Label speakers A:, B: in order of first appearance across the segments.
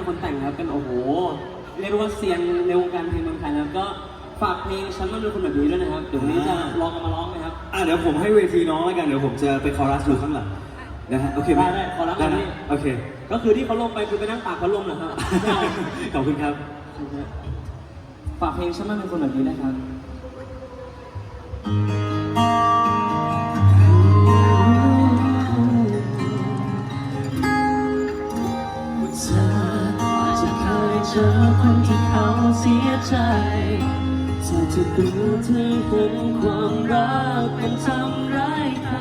A: เป็นคนแต่งครับเป็นโอ้โหเรียกได้ว่าเซียนในวงการเพลงเมืองไทยนะครับก็ฝากเพลงฉันมันเป็นคนแบบนี้ด้วยนะครับเดี๋ยววันนี้จะลองกันมาร้องไหมครับ
B: อะเดี๋ยวผมให้เวทีน้องแล้วกันเดี๋ยวผมจะไปคอรัสอยู่ข้างหลังนะฮะโอเคไหม
A: ได้ได้ขอรับ
B: ได้
A: ได้
B: นะโอเค
A: ก็คือที่เขาลงไปคือไปนั่งตากพัดลมเหรอครับ
B: ขอบคุณครับ
A: ฝากเพลงฉันมันเป็นคนแบบนี้นะครับ
C: เจอคนที่เขาเสียใจจะจะดูเธอเห็นความรักเป็นทำร้ายใคร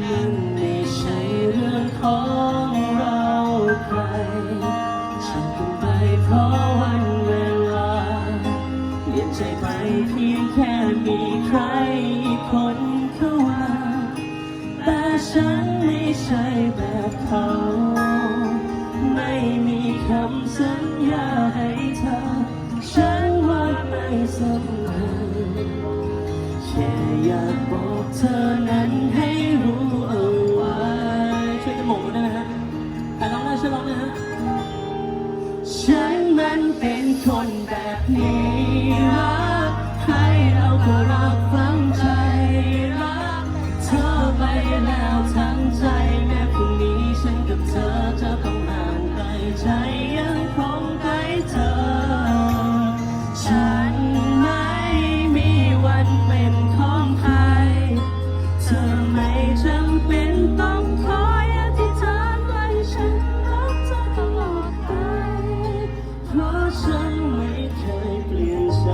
C: มันไม่ใช่เรื่องของเราใครฉันเป็นไปเพราะ คำสัญญาให้เธอ ฉันว่าไม่สำคัญแค่อยากบอกเธอนั้นให้รู้เอาไว้
A: ช่วยจมูกด้วยได้ไหมฮะใครร้องได้ช่วยร้องนะฮะ
C: ฉันมันเป็นคนแบบนี้รักใครเราก็รักฝัง ธอไม่จำเป็นต้องคอยอธิษฐานไว้ฉันรักเธอตลอดไปเพราะฉันไม่เคยเปลี่ยนใจ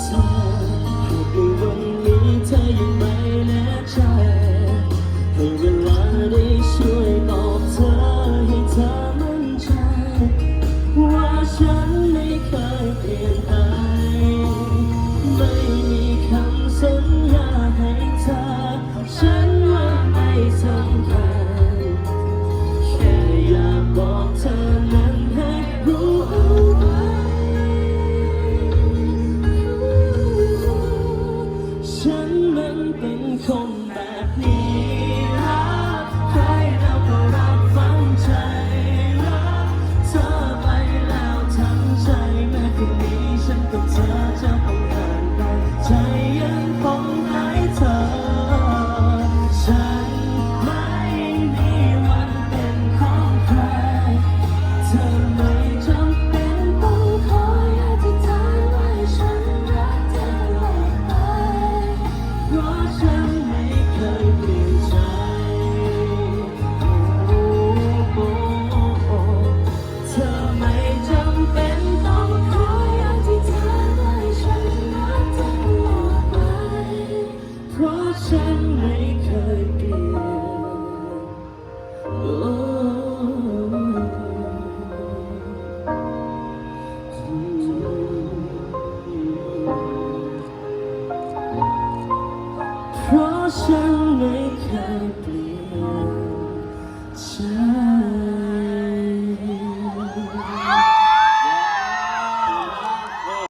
C: เธอหากในวันนี้เธอยังไม่แน่ใจให้เวลาได้ช่วยบอกเธอให้เธอ please.